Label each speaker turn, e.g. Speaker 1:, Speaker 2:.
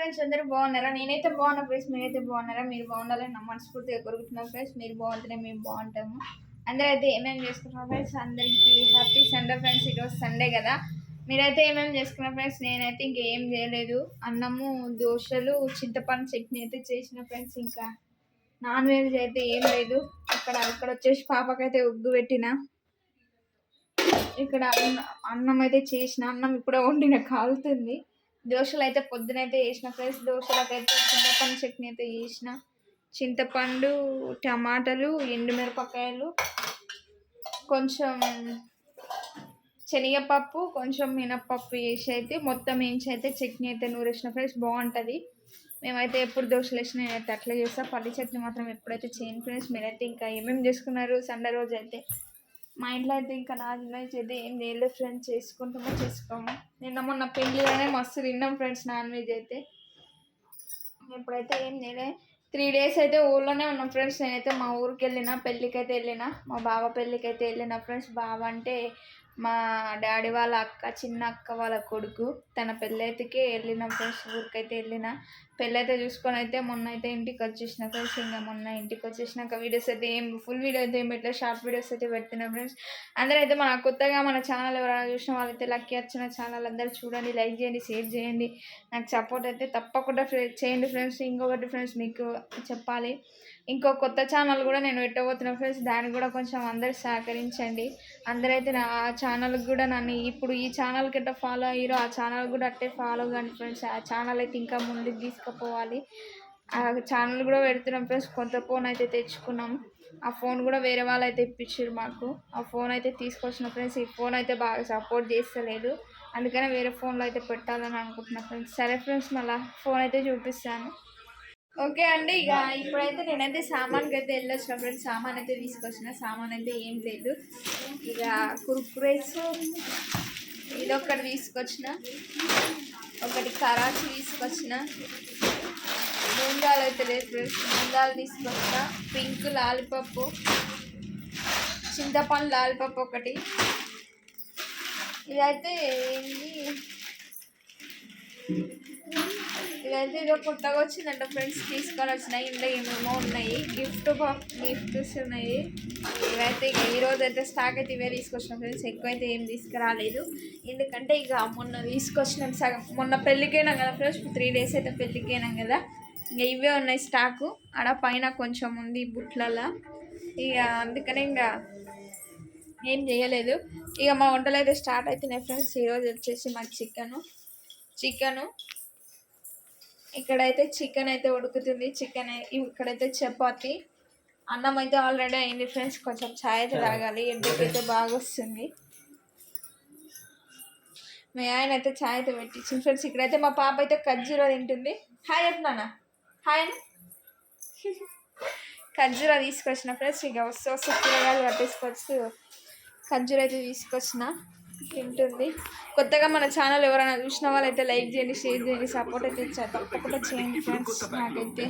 Speaker 1: Friends అందరూ బాగున్నారా? నేనైతే బాగున్నా ఫ్రెండ్స్ మీరైతే బాగున్నారా? మీరు బాగుండాలని నా మనస్ఫూర్తిగా కోరుకుంటున్నాం ఫ్రెండ్స్ మీరు బాగుంటేనే మేము బాగుంటాము. అందరూ అయితే ఏమేమి చేసుకుంటున్నాం ఫ్రెండ్స్ అందరికీ హ్యాపీ సండే ఫ్రెండ్స్ ఈరోజు సండే కదా. మీరైతే ఏమేమి చేసుకున్నారు ఫ్రెండ్స్ నేనైతే ఇంకేం చేయలేదు. అన్నము దోశలు చింతపండు చట్నీ అయితే చేసిన ఫ్రెండ్స్ ఇంకా. నాన్ వెజ్ అయితే ఏం లేదు. ఇక్కడ ఇక్కడ వచ్చేసి పాపకైతే ఉగ్గు పెట్టిన. ఇక్కడ అన్నం అయితే చేసిన. అన్నం ఇప్పుడే వండిన కాలుతుంది. దోశలు అయితే పొద్దునైతే చేసిన ఫ్రెండ్స్ దోశలకైతే చింతపండు చట్నీ అయితే చేసిన. చింతపండు టమాటాలు ఎండుమిరపకాయలు కొంచెం శనగపప్పు కొంచెం మినప్పప్పు వేసి అయితే మొత్తం వేయించి అయితే చట్నీ అయితే నూరేసిన ఫ్రెండ్స్ బాగుంటుంది. మేమైతే ఎప్పుడు దోశలు వేసినా నేనైతే అట్లా చేస్తా. పల్లి చట్నీ మాత్రం ఎప్పుడైతే చేయను ఫ్రెండ్స్ మీరైతే ఇంకా ఏమేమి చేసుకున్నారు సండే రోజు అయితే మా ఇంట్లో అయితే ఇంకా నాది నైట్ అయితే ఏం చేయలేదు ఫ్రెండ్స్ చేసుకుంటామో చేసుకోము. నిన్న మొన్న పెళ్ళిలోనే మస్తు తిన్నాం ఫ్రెండ్స్ నాన్ వెజ్ అయితే. ఇప్పుడైతే ఏం చేయలే. త్రీ డేస్ అయితే ఊళ్ళోనే ఉన్నాం ఫ్రెండ్స్ నేనైతే మా ఊరికి వెళ్ళిన పెళ్ళికి అయితే వెళ్ళిన మా బావ పెళ్ళికి అయితే వెళ్ళిన ఫ్రెండ్స్ బావ అంటే మా డాడీ వాళ్ళ అక్క చిన్న అక్క వాళ్ళ కొడుకు తన పెళ్ళైతేకే వెళ్ళిన ఫ్రెండ్స్ ఊరికైతే వెళ్ళిన. పెళ్ళైతే చూసుకొని అయితే మొన్న అయితే ఇంటికి వచ్చేసిన ఫ్రెండ్స్ ఇంకా మొన్న ఇంటికి వచ్చేసినాక వీడియోస్ అయితే ఏం ఫుల్ వీడియో అయితే ఏం పెట్టలేదు షార్ట్ వీడియోస్ అయితే పెట్టిన ఫ్రెండ్స్. అందరూ అయితే మన కొత్తగా మన ఛానల్ ఎవరైనా చూసిన వాళ్ళైతే లక్కీ వచ్చిన ఛానల్ అందరూ చూడండి లైక్ చేయండి షేర్ చేయండి. నాకు సపోర్ట్ అయితే తప్పకుండా చేయండి ఫ్రెండ్స్. ఇంకొకటి ఫ్రెండ్స్ మీకు చెప్పాలి. ఇంకో కొత్త ఛానల్ కూడా నేను పెట్టబోతున్నా ఫ్రెండ్స్. దానికి కూడా కొంచెం అందరు సహకరించండి. అందరైతే నా ఛానల్ ఛానల్కి కూడా నన్ను ఇప్పుడు ఈ ఛానల్కి ఎట్లా ఫాలో అయ్యారో ఆ ఛానల్ కూడా అట్టే ఫాలో కానీ ఫ్రెండ్స్ ఆ ఛానల్ అయితే ఇంకా ముందుకు తీసుకుపోవాలి. ఆ ఛానల్ కూడా పెడుతున్నాం ఫ్రెండ్స్ కొంత ఫోన్ అయితే తెచ్చుకున్నాం. ఆ ఫోన్ కూడా వేరే వాళ్ళు అయితే ఇప్పించారు మాకు. ఆ ఫోన్ అయితే తీసుకొచ్చిన ఫ్రెండ్స్ ఈ ఫోన్ అయితే బాగా సపోర్ట్ చేస్తలేదు. అందుకనే వేరే ఫోన్లో అయితే పెట్టాలని అనుకుంటున్నా ఫ్రెండ్స్ సరే ఫ్రెండ్స్ మళ్ళీ ఫోన్ అయితే చూపిస్తాను. ఓకే అండి ఇక ఇప్పుడైతే నేనైతే సామాన్కి అయితే వెళ్ళొచ్చిన ఫ్రెండ్స్. సామాన్ అయితే తీసుకొచ్చిన సామాన్ అయితే ఏం లేదు. ఇక కుర్కురేస్ ఇదొక్కటి తీసుకొచ్చిన. ఒకటి కరాచీ తీసుకొచ్చిన. ముందాలు అయితే లేదు ఫ్రెండ్స్. ముందాలు తీసుకొచ్చిన. పింక్ లాలిపప్పు చింతపండు లాలిపప్పు ఒకటి. ఇదైతే ఏంది? ఇదైతే ఇదో కొత్తగా వచ్చిందంట ఫ్రెండ్స్ తీసుకొని వచ్చినాయి ఇందులో ఏమేమో ఉన్నాయి. గిఫ్ట్ గిఫ్ట్స్ ఉన్నాయి. ఇవైతే ఇక ఈరోజు అయితే స్టాక్ అయితే ఇవే తీసుకొచ్చిన ఫ్రెండ్స్ ఎక్కువ అయితే ఏం తీసుకురాలేదు. ఎందుకంటే ఇక మొన్న తీసుకొచ్చినాం సగం. మొన్న పెళ్ళికైనా కదా ఫ్రెండ్స్ త్రీ డేస్ అయితే పెళ్ళికైనాం కదా. ఇక ఇవే ఉన్నాయి స్టాకు ఆడ పైన కొంచెం ఉంది బుట్లలో. ఇక అందుకనే ఇంకా ఏం చేయలేదు. ఇక మా వంటలు అయితే స్టార్ట్ అవుతున్నాయి ఫ్రెండ్స్ ఈరోజు వచ్చేసి మా చికెను చికెను ఇక్కడైతే చికెన్ అయితే ఉడుకుతుంది. చికెన్ ఇక్కడైతే చపాతి. అన్నం అయితే ఆల్రెడీ అయింది ఫ్రెండ్స్ కొంచెం ఛాయ్ అయితే తాగాలి. ఎండకైతే బాగా వస్తుంది. మీ ఆయన అయితే ఛాయ్ అయితే పెట్టించింది ఫ్రెండ్స్ ఇక్కడైతే మా పాప అయితే ఖర్జూరా తింటుంది. Hi అంటున్నానా hi. ఖర్జూరా తీసుకొచ్చిన ఫ్రెండ్స్ ఇక వస్తూ వస్తూ కూరగాయలు పట్టేసుకొచ్చి ఖర్జూర అయితే తీసుకొచ్చిన. తింటుంది కొత్తగా మన ఛానల్ ఎవరైనా చూసిన వాళ్ళైతే లైక్ చేయండి షేర్ చేయండి సపోర్ట్ అయితే తప్పకుండా చేయండి ఫ్రెండ్స్. నాకైతే